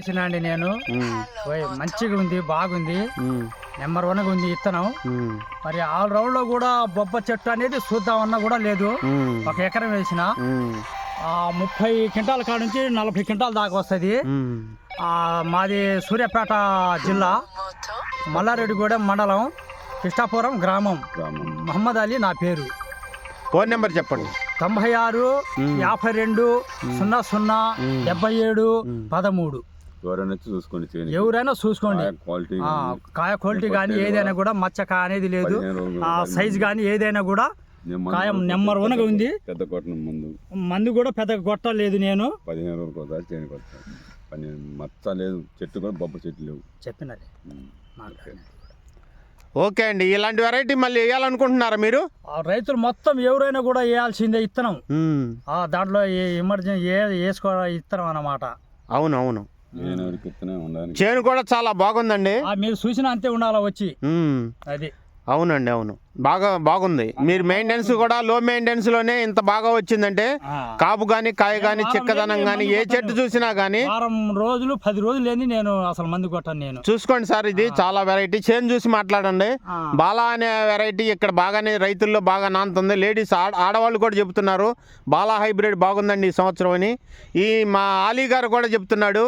వేసినండి నేను. ఉమ్, ఓయ్ మంచిగా ఉంది బాగుంది నెంబర్ వన్ ఉంది ఇత్తనం. మరి ఆల్ రౌండ్లో కూడా బొబ్బ చెట్టు అనేది చూద్దామన్నా కూడా లేదు. ఒక ఎకరం వేసిన. ఆ ముప్పై క్వింటాల కాడ నుంచి నలభై క్వింటాల దాకా వస్తుంది. ఆ, మాది సూర్యాపేట జిల్లా. మల్లారెడ్డిగూడెం మండలం కృష్ణాపురం గ్రామం. మహమ్మద్ అలీ నా పేరు. ఫోన్ నెంబర్ చెప్పండి. తొంభై ఆరు. యాభై రెండు సున్నా సున్నా. డెబ్బై ఏడు. పదమూడు. ఎవరైనా చూసుకోండి ఎవరైనా చూసుకోండి. క్వాలిటీ ఆ, కాయ క్వాలిటీ కానీ ఏదైనా కూడా మచ్చక అనేది లేదు. ఆ సైజ్ కానీ ఏదైనా కూడా కాయం నెంబర్ వన్గా ఉంది. పెద్ద కొట్టిన ముందు. మందు కూడా పెద్దగా కొట్టలేదు నేను. పదిహేను కొడతాను. పన్నెండు మచ్చ లేదు చెట్టు కూడా బొబ్బ చెట్లు లేవు. మాట్లాడినది. ఓకే అండి ఇలాంటి వెరైటీ మళ్ళీ వేయాలనుకుంటున్నారా మీరు? ఆ రైతులు మొత్తం ఎవరైనా కూడా వేయాల్సిందే ఇత్తనం. దాంట్లో ఎమర్జెన్సీ ఏ వేసుకో ఇత్తనం అన్నమాట. అవును అవును. చేను కూడా చాలా బాగుందండి. ఆ మీరు చూసిన అంతే ఉండాలా వచ్చి? అది. అవునండి అవును. బాగా బాగుంది. మీరు మెయింటెనెన్స్ కూడా లో మెయింటెనెన్స్లోనే ఇంత బాగా వచ్చిందంటే. కాపు కానీ కాయ కానీ చిక్కదనం కానీ ఏ చెట్టు చూసినా కానీ వారం రోజులు పది రోజులు లేని నేను అసలు మందు కొట్టాను నేను. చూసుకోండి సార్ ఇది చాలా వెరైటీ చేను చూసి మాట్లాడండి. బాలా అనే వెరైటీ ఇక్కడ బాగానే రైతుల్లో బాగా నాంతుంది. లేడీస్ ఆడ ఆడవాళ్ళు కూడా చెబుతున్నారు బాలా హైబ్రిడ్ బాగుందండి ఈ సంవత్సరం అని. ఈ మా ఆలీ గారు కూడా చెప్తున్నాడు.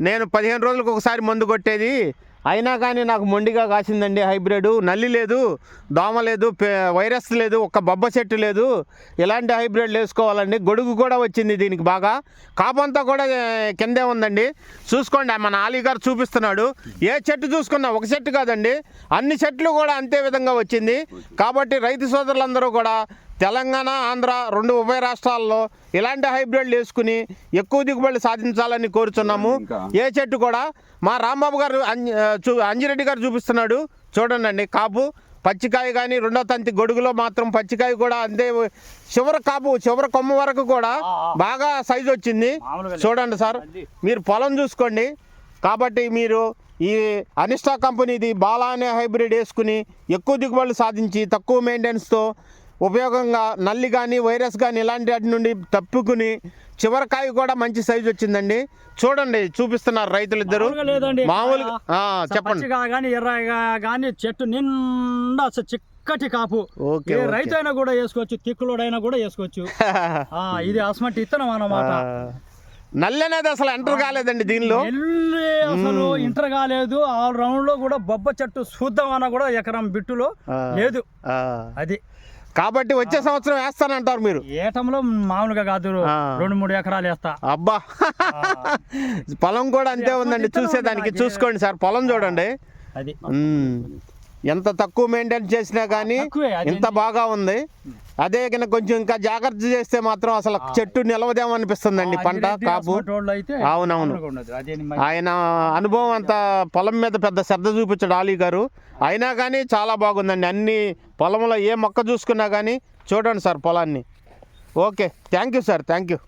నేను పదిహేను రోజులకు ఒకసారి మందు కొట్టేది. అయినా కానీ నాకు మొండిగా కాసిందండి హైబ్రిడ్. నల్లి లేదు దోమ లేదు పే- వైరస్ లేదు ఒక్క బొబ్బ చెట్టు లేదు. ఇలాంటి హైబ్రిడ్లు వేసుకోవాలండి. గొడుగు కూడా వచ్చింది దీనికి బాగా. కాపంతా కూడా కిందే ఉందండి. చూసుకోండి మన ఆలీ గారు చూపిస్తున్నాడు. ఏ చెట్టు చూసుకున్నా ఒక చెట్టు కాదండి. అన్ని చెట్లు కూడా అంతే విధంగా వచ్చింది. కాబట్టి రైతు సోదరులందరూ కూడా తెలంగాణ ఆంధ్ర రెండు ఉభయ రాష్ట్రాల్లో ఇలాంటి హైబ్రిడ్లు వేసుకుని ఎక్కువ దిగుబడి సాధించాలని కోరుచున్నాము. ఇంకా? ఏ చెట్టు కూడా మా రాంబాబు గారు చూ అంజిరెడ్డి గారు చూపిస్తున్నాడు. చూడండి అండి కాపు. పచ్చికాయ కానీ రెండో తంతి గొడుగులో మాత్రం పచ్చికాయ కూడా అంతే చివరి కాపు చివరి కొమ్మ వరకు కూడా బాగా సైజు వచ్చింది. చూడండి సార్. మీరు పొలం చూసుకోండి. కాబట్టి మీరు ఈ అనిస్టా కంపెనీది బాలా అనే హైబ్రిడ్ వేసుకుని ఎక్కువ దిగుబడులు సాధించి తక్కువ మెయింటెనెన్స్తో ఉపయోగంగా నల్లి కానీ వైరస్ కానీ ఇలాంటి వాటి నుండి తప్పుకుని చివరికాయ కూడా మంచి సైజు వచ్చిందండి. చూడండి చూపిస్తున్నారు రైతులు ఇద్దరు మామూలుగా ఆ, చెప్పండి. కానీ ఎర్రగా కానీ చెట్టు నిండా చిక్కటి కాపు. ఓకే. రైతు అయినా కూడా వేసుకోవచ్చు తిక్కులోడైనా కూడా వేసుకోవచ్చు. ఆ, ఇది అసమంటి ఇత్తనం అన్నమాట. నల్లి అనేది అసలు ఎంటర్ కాలేదండి దీనిలో. అసలు ఇంటర్ కాలేదు. ఆల్ రౌండ్లో కూడా బొబ్బ చెట్టు చూద్దాం అన్న కూడా ఎకరం బిట్టులో ఆ. లేదు. ఆ, అది. కాబట్టి వచ్చే సంవత్సరం వేస్తానంటారు మీరు. ఏటంలో మామూలుగా కాదు. రెండు మూడు ఎకరాలు వేస్తా. అబ్బా. పొలం కూడా అంతే ఉందండి. చూసేదానికి చూసుకోండి సార్. పొలం చూడండి. అది. ఎంత తక్కువ మెయింటైన్ చేసినా కానీ ఇంత బాగా ఉంది. అదే కనుక కొంచెం ఇంకా జాగ్రత్త చేస్తే మాత్రం అసలు చెట్టు నిలవదేమో అనిపిస్తుందండి పంట కాపు? అవునవును. ఆయన అనుభవం అంత పొలం మీద పెద్ద శ్రద్ధ చూపించాడు ఆలీ గారు. అయినా కానీ చాలా బాగుందండి. అన్ని పొలంలో ఏ మొక్క చూసుకున్నా కానీ చూడండి సార్ పొలాన్ని. Okay thank you sir thank you.